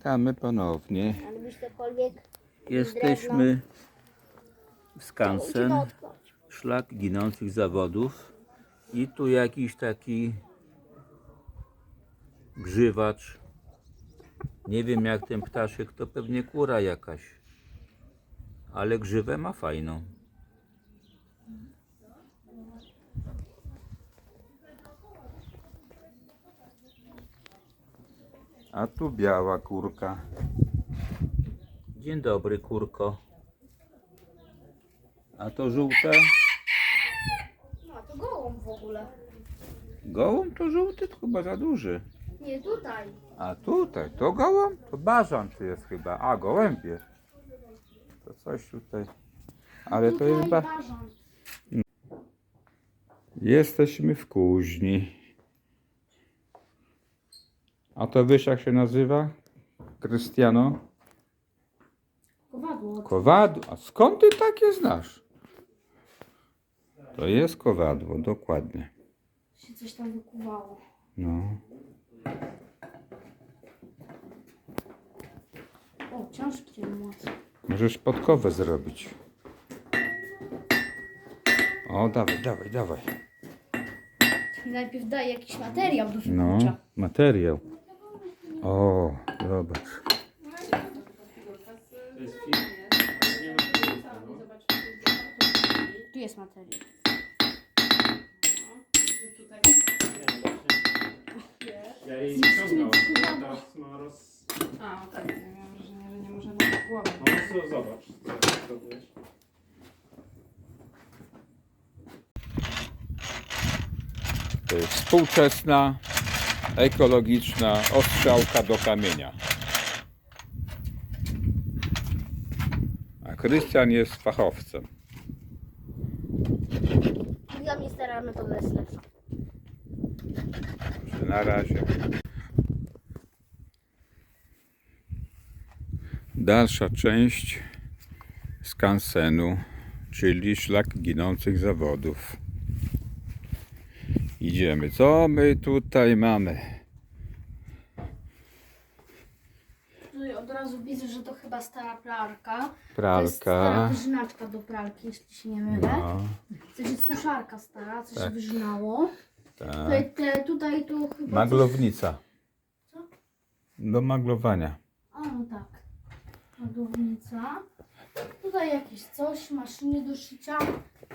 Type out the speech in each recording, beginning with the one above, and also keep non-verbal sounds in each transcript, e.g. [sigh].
Witamy ponownie. Ale byś cokolwiek Jesteśmy w Skansen, szlak ginących zawodów. I tu jakiś taki grzywacz. Nie wiem jak ten ptaszek, to pewnie kura jakaś. Ale grzywę ma fajną. A tu biała kurka. Dzień dobry, kurko. A to żółte? No to gołąb w ogóle. Gołąb to żółty, to chyba za duży. Nie tutaj. A tutaj, to gołąb? To bażan to jest chyba. A, gołębie. To coś tutaj. Ale to jest ba... bażan. Jesteśmy w kuźni. A to wiesz jak się nazywa? Krystiano? Kowadło. Kowadło. A skąd ty takie znasz? To jest kowadło, dokładnie. się coś tam wykuwało. No. O, ciężki ten moc. Możesz podkowę zrobić. O, dawaj, dawaj, dawaj. Najpierw daj jakiś materiał do No, wykucia. materiał. O, zobacz. Tu jest materiał. Ja jej ciągnął, teraz ma roz... A, okej. Ja miałam wrażenie, że nie może na głowę. No zobacz, co. To jest współczesna, ekologiczna ostrzałka do kamienia. A Krystian jest fachowcem. Dla mnie stara metoda jest lepsza. Że Na razie. Dalsza część skansenu, czyli szlak ginących zawodów. Idziemy. Co my tutaj mamy? Tutaj od razu widzę, że to chyba stara pralka. To jest stara Pralka. wyżynaczka do pralki, jeśli się nie mylę. No, To jest suszarka stara, co się Tak. wyżynało. tak. Tutaj, te, tutaj tu chyba Maglownica. Co? Do maglowania. A, no tak. Lodownica. Tutaj jakieś coś, maszyny do szycia.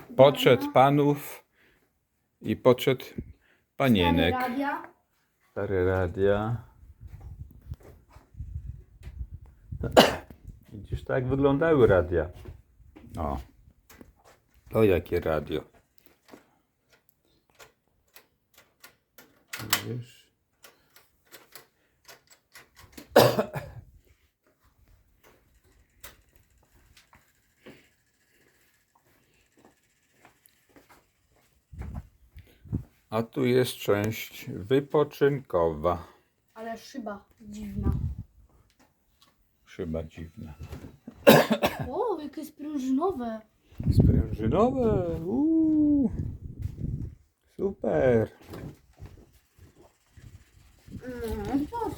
Dana. panów i Stare panienek. radia. Stare radia. [coughs] Widzisz, tak wyglądały radia. O. To jakie radio. Widzisz? A tu jest część wypoczynkowa. Ale szyba dziwna. Chyba dziwna. [coughs] O, jakie sprężynowe. Sprężynowe. Uuu. Super. Mm, to.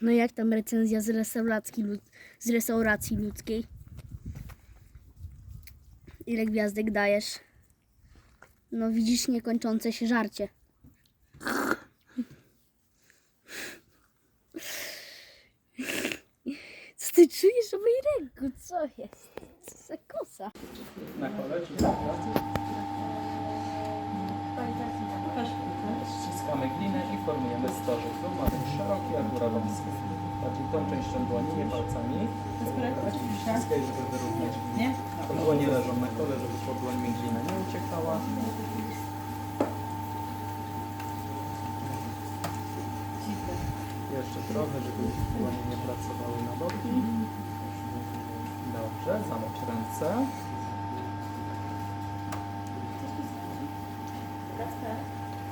No jak tam recenzja z restauracji, lud- z restauracji ludzkiej? Ile gwiazdek dajesz? No widzisz niekończące się żarcie. Co ty czujesz o mojej ręku? Co jest? Co za kosa? Na kole czy na Ściskamy glinę i formujemy stożek. Tu mamy szeroki, a góra. Bardziej tą częścią dłoni, nie palcami. Ściskaj, żeby wyrównać Nie? Dłonie leżą na kole, żeby pod dłońmi glina nie uciekała. Jeszcze trochę, żeby dłonie nie pracowały na boki. Dobrze, zamocz ręce.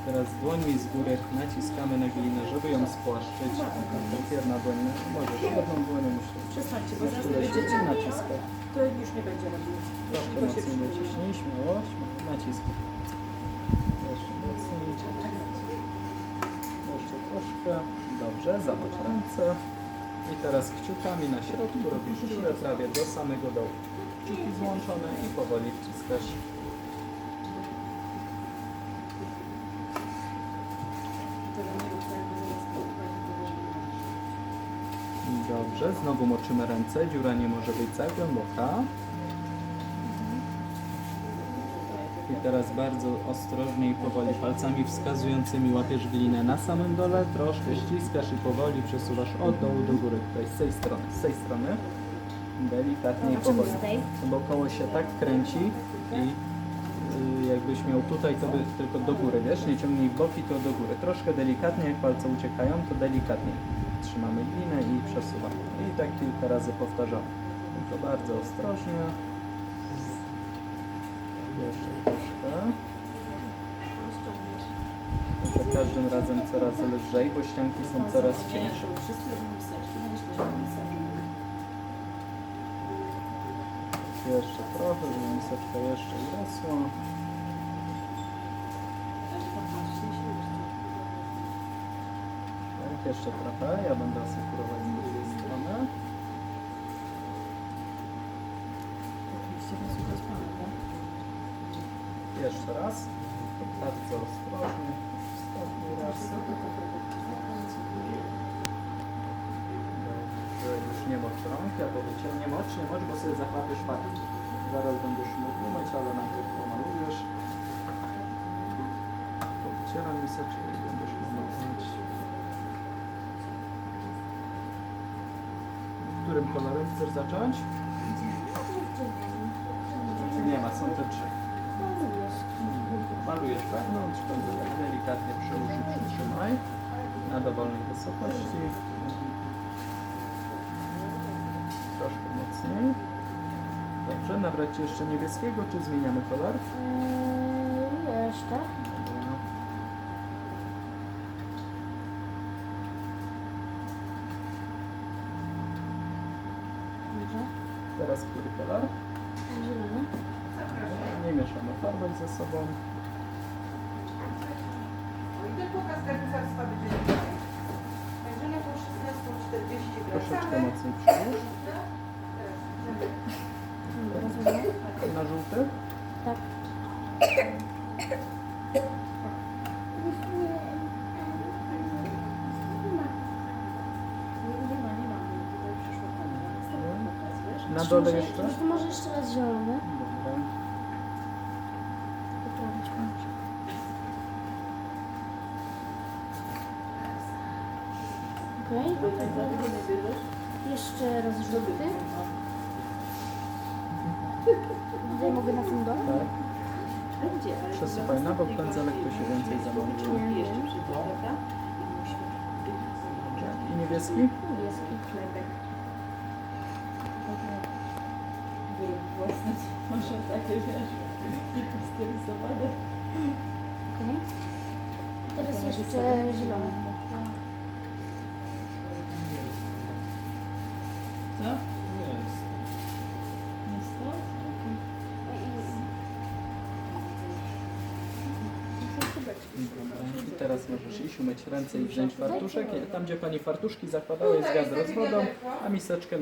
Teraz dłońmi z góry naciskamy na glinę, żeby ją spłaszczyć. Jedna dłoń, możesz jedną dłonią już Przestańcie, bo zaraz będziecie naciskać. To już nie będzie robił. Troszkę mocniej naciśnij, śmiało, śmiało, naciskaj. Jeszcze mocniej. Jeszcze troszkę. Dobrze, zamocz ręce. I teraz kciukami na środku robisz dziurę prawie do samego dołu. Kciuki złączone i powoli wciskasz. Dobrze, znowu moczymy ręce. Dziura nie może być za głęboka. I teraz bardzo ostrożnie i powoli palcami wskazującymi łapiesz glinę na samym dole, troszkę ściskasz i powoli przesuwasz od dołu do góry. Tutaj z tej strony, z tej strony. Delikatnie i powoli. Bo koło się tak kręci i y, jakbyś miał tutaj, to by tylko do góry, wiesz? Nie ciągnij w boki, to do góry. Troszkę delikatnie, jak palce uciekają, to delikatnie. Trzymamy glinę i przesuwamy. I tak kilka razy powtarzamy. Tylko bardzo ostrożnie. Jeszcze troszkę. Za każdym razem coraz lżej, bo ścianki są coraz cieńsze. Jeszcze trochę, żeby miseczka jeszcze urosła. Jeszcze trochę. Ja będę asekurować z drugiej strony. Jeszcze raz. Bardzo ostrożnie. Ostatni raz. Dobrze, już nie mocz rąk, ja powiedziałem nie mocz, nie mocz, bo sobie zachłapiesz pachę. Zaraz będziesz mógł umyć, ale najpierw pomalujesz. Podcieram miseczkę i będziesz malować. Którym kolorem chcesz zacząć? Nie ma, są te trzy. Malujesz wewnątrz, tak delikatnie przy uszy przytrzymaj na dowolnej wysokości. Troszkę mocniej. Dobrze, nabrać ci jeszcze niebieskiego, czy zmieniamy kolor? Eee, jeszcze. Teraz który kolor? Zielony. Nie mieszamy farbek ze sobą. I ten pokaz garncarstwa będzie dzisiaj. Także na po 16.40 Troszeczkę mocniej przyłóż. Rozumiem. Na żółty. Tak. Nie ma, nie ma. Tutaj przyszła kamera. Następny pokaz, dole jeszcze. To może jeszcze raz zielony. Dobra. Poprawić może. Okej. Nie bierzesz? Jeszcze raz żółty. Tutaj mogę na tym dole? Tak. Będzie, ale... Przesuwaj na bok, pędzelek to się więcej zamączy. I musimy... I niebieski? Niebieski. Własne, może takie, wiesz, niepostylizowane. Okej. Teraz jeszcze zielony. Co? Jest to? I teraz możesz iść umyć ręce i wziąć fartuszek. Tam, gdzie pani fartuszki zakładała, jest wiadro z wodą, a miseczkę